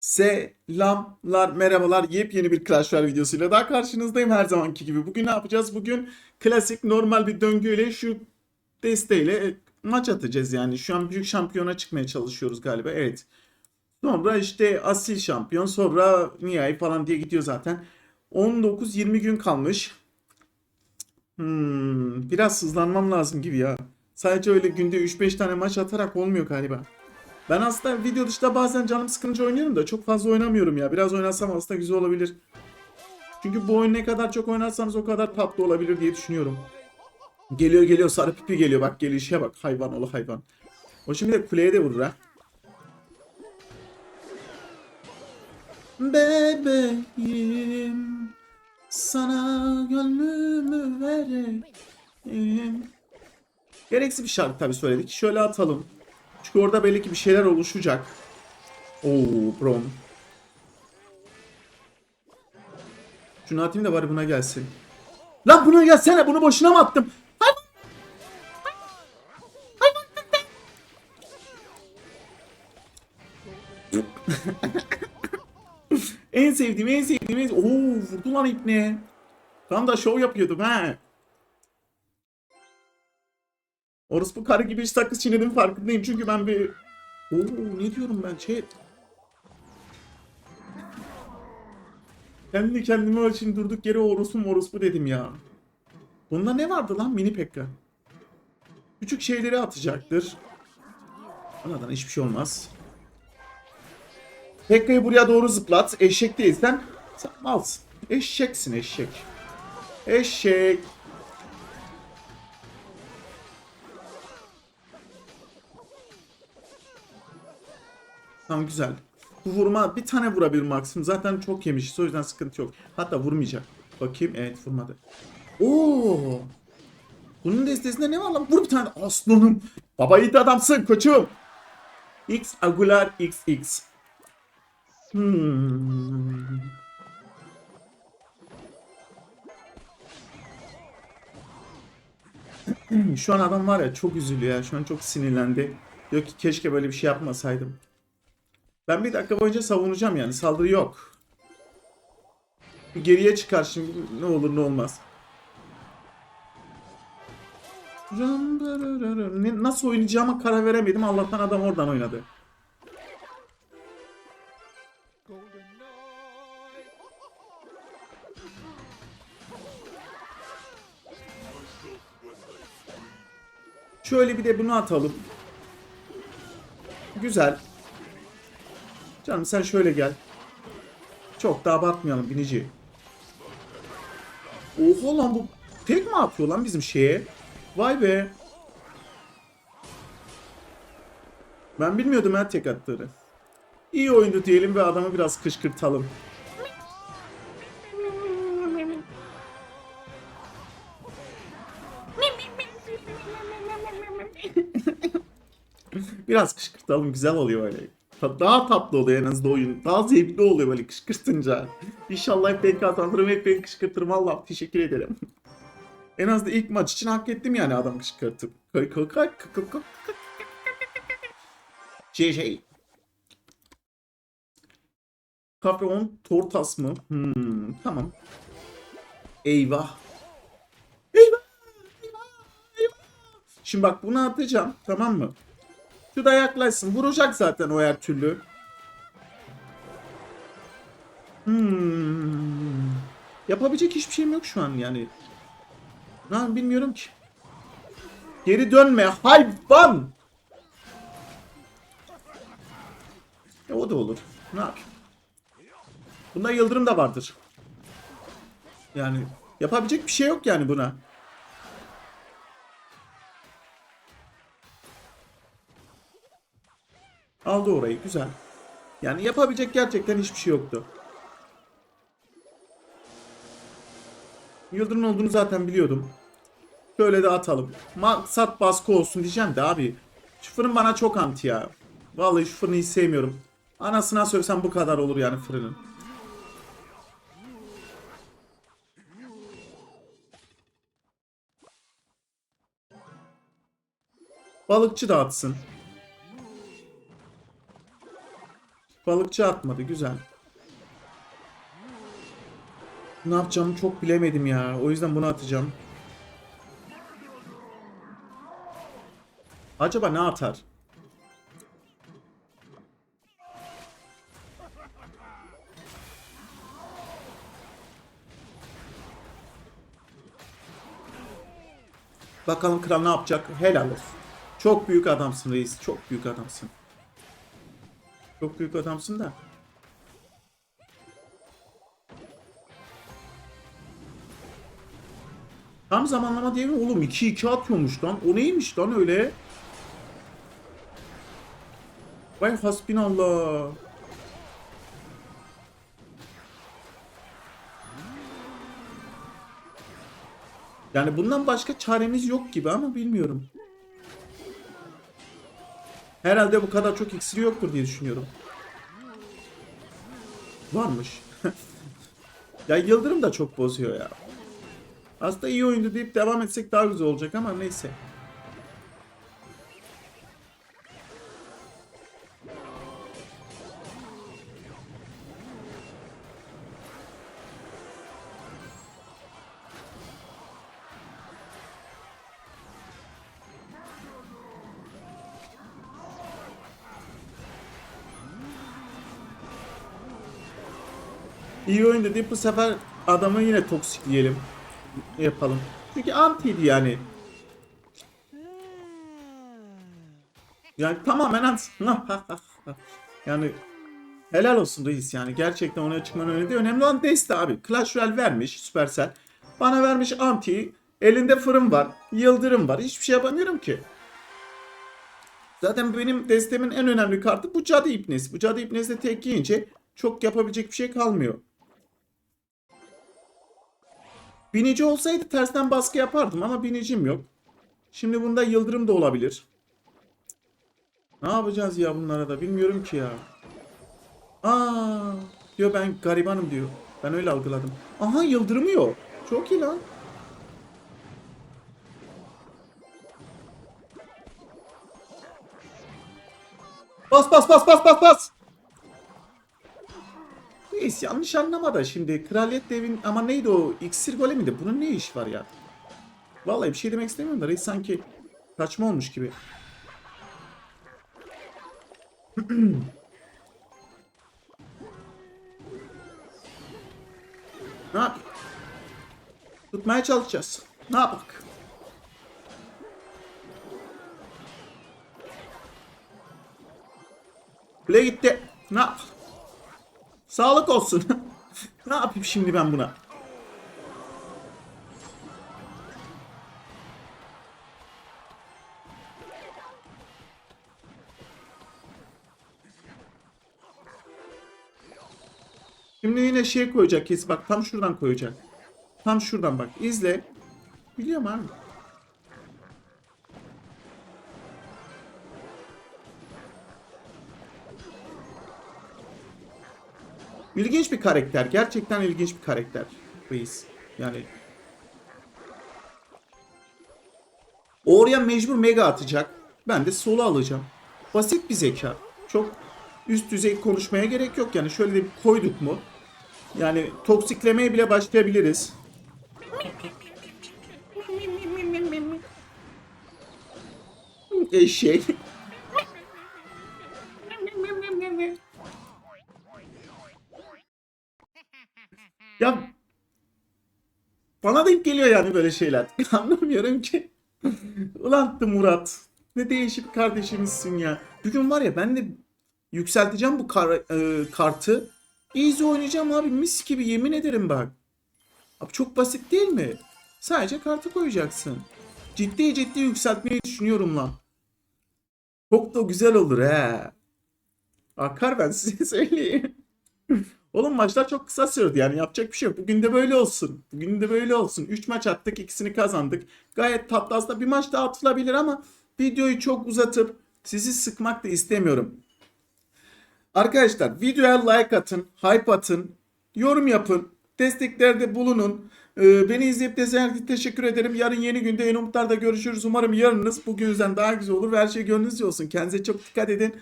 Selamlar, merhabalar. Yepyeni bir Clash Royale videosuyla daha karşınızdayım her zamanki gibi. Bugün ne yapacağız? Bugün klasik normal bir döngüyle şu desteğiyle e, maç atacağız yani. Şu an büyük şampiyona çıkmaya çalışıyoruz galiba. Evet. Sonra işte asil şampiyon, sonra nihai falan diye gidiyor zaten. 19-20 gün kalmış. Hmm, biraz hızlanmam lazım gibi ya. Sadece öyle günde 3-5 tane maç atarak olmuyor galiba. Ben aslında video dışında bazen canım sıkınca oynuyorum da çok fazla oynamıyorum ya. Biraz oynasam aslında güzel olabilir. Çünkü bu oyun ne kadar çok oynarsanız o kadar tatlı olabilir diye düşünüyorum. Geliyor geliyor sarı pipi geliyor bak gelişe bak hayvan oğlu hayvan. O şimdi de kuleye de vurur ha. Bebeğim sana gönlümü vereyim. Gereksiz bir şarkı tabii söyledik. Şöyle atalım. Çünkü orada belli ki bir şeyler oluşacak. Oo Brom. Şunu atayım da bari buna gelsin. Lan buna gelsene bunu boşuna mı attım? En sevdiğim en sevdiğim en sevdiğim. Oo vurdu lan ipne. Tam da şov yapıyordum ha. Orospu karı gibi hiç sakız çiğnedim farkındayım çünkü ben bir... Oo ne diyorum ben şey... Kendi kendime için durduk yere orospu morospu dedim ya. Bunda ne vardı lan mini pekka? Küçük şeyleri atacaktır. Anadan hiçbir şey olmaz. Pekka'yı buraya doğru zıplat. Eşek değilsen sen malsın. Eşeksin eşek. Eşek. Tamam güzel. Bu vurma bir tane vurabilir maksimum. Zaten çok yemişiz o yüzden sıkıntı yok. Hatta vurmayacak. Bakayım evet vurmadı. Oo. Bunun destesinde ne var lan? Vur bir tane aslanım. Baba yiğit adamsın koçum. X Aguilar XX. Hmm. Şu an adam var ya çok üzülüyor ya. Şu an çok sinirlendi. Diyor ki keşke böyle bir şey yapmasaydım. Ben bir dakika boyunca savunacağım yani. Saldırı yok. Geriye çıkar şimdi. Ne olur ne olmaz. Nasıl oynayacağıma karar veremedim. Allah'tan adam oradan oynadı. Şöyle bir de bunu atalım. Güzel. Canım sen şöyle gel. Çok da abartmayalım binici. Oha lan bu tek mi atıyor lan bizim şeye? Vay be. Ben bilmiyordum ha tek attığını. İyi oyundu diyelim ve adamı biraz kışkırtalım. Biraz kışkırtalım güzel oluyor öyle. Daha tatlı oluyor en azından oyun. Daha zevkli oluyor böyle kışkırtınca. İnşallah hep ben kazanırım hep ben kışkırtırım. Allah teşekkür ederim. en az da ilk maç için hak ettim yani adam kışkırtıp. Şey şey. Kafe 10 tortas mı? Hmm, tamam. Eyvah. Eyvah. Eyvah. Eyvah. Şimdi bak bunu atacağım tamam mı? Şu da yaklaşsın. Vuracak zaten o her türlü. Hmm. Yapabilecek hiçbir şeyim yok şu an yani. Lan bilmiyorum ki. Geri dönme hayvan. E, o da olur. Ne yapayım? Bunda yıldırım da vardır. Yani yapabilecek bir şey yok yani buna. Aldı orayı güzel. Yani yapabilecek gerçekten hiçbir şey yoktu. Yıldırım olduğunu zaten biliyordum. Şöyle de atalım. Maksat baskı olsun diyeceğim de abi. Şu fırın bana çok anti ya. Vallahi şu fırını hiç sevmiyorum. Anasına sövsem bu kadar olur yani fırının. Balıkçı dağıtsın. Balıkçı atmadı. Güzel. Ne yapacağımı çok bilemedim ya. O yüzden bunu atacağım. Acaba ne atar? Bakalım kral ne yapacak? Helal olsun. Çok büyük adamsın reis. Çok büyük adamsın. Çok büyük adamsın da. Tam zamanlama değil mi oğlum? 2-2 atıyormuş lan. O neymiş lan öyle? Vay hasbinallah. Yani bundan başka çaremiz yok gibi ama bilmiyorum. Herhalde bu kadar çok iksiri yoktur diye düşünüyorum. Varmış. ya Yıldırım da çok bozuyor ya. Aslında iyi oyundu deyip devam etsek daha güzel olacak ama neyse. İyi oyundu deyip bu sefer adamı yine toksikleyelim. Yapalım. Çünkü antiydi yani. Yani tamamen ant. yani helal olsun reis yani. Gerçekten ona çıkman önemli. Önemli olan deste abi. Clash Royale vermiş Supercell. Bana vermiş anti. Elinde fırın var. Yıldırım var. Hiçbir şey yapamıyorum ki. Zaten benim destemin en önemli kartı bu cadı ipnesi. Bu cadı ipnesi de tek yiyince çok yapabilecek bir şey kalmıyor. Binici olsaydı tersten baskı yapardım ama binicim yok. Şimdi bunda yıldırım da olabilir. Ne yapacağız ya bunlara da bilmiyorum ki ya. Aa diyor ben garibanım diyor. Ben öyle algıladım. Aha yıldırımı yok. Çok iyi lan. Bas bas bas bas bas bas. Reis yanlış anlama da şimdi kraliyet devin ama neydi o iksir golemi de bunun ne iş var ya? Vallahi bir şey demek istemiyorum da reis sanki saçma olmuş gibi. ne yap? Tutmaya çalışacağız. Ne yapak? Kule gitti. Ne yap? Sağlık olsun. ne yapayım şimdi ben buna? Şimdi yine şey koyacak kes bak tam şuradan koyacak. Tam şuradan bak izle. Biliyorum abi. İlginç bir karakter. Gerçekten ilginç bir karakter. Reis. Yani Oraya mecbur mega atacak. Ben de solo alacağım. Basit bir zeka. Çok üst düzey konuşmaya gerek yok. Yani şöyle bir koyduk mu? Yani toksiklemeye bile başlayabiliriz. Eşek. Ya bana denk geliyor yani böyle şeyler. Anlamıyorum ki. Ulan Murat. Ne değişik kardeşimizsin ya. Bir gün var ya ben de yükselteceğim bu kar, e, kartı. Easy oynayacağım abi mis gibi yemin ederim bak. Abi çok basit değil mi? Sadece kartı koyacaksın. Ciddi ciddi yükseltmeyi düşünüyorum lan. Çok da güzel olur he. Akar ben size söyleyeyim. Oğlum maçlar çok kısa sürdü yani yapacak bir şey yok. Bugün de böyle olsun. Bugün de böyle olsun. 3 maç attık ikisini kazandık. Gayet tatlı aslında bir maç daha atılabilir ama videoyu çok uzatıp sizi sıkmak da istemiyorum. Arkadaşlar videoya like atın, hype atın, yorum yapın, desteklerde bulunun. Ee, beni izleyip de teşekkür ederim. Yarın yeni günde yeni umutlarda görüşürüz. Umarım yarınınız bugünüzden daha güzel olur ve her şey gönlünüzce olsun. Kendinize çok dikkat edin.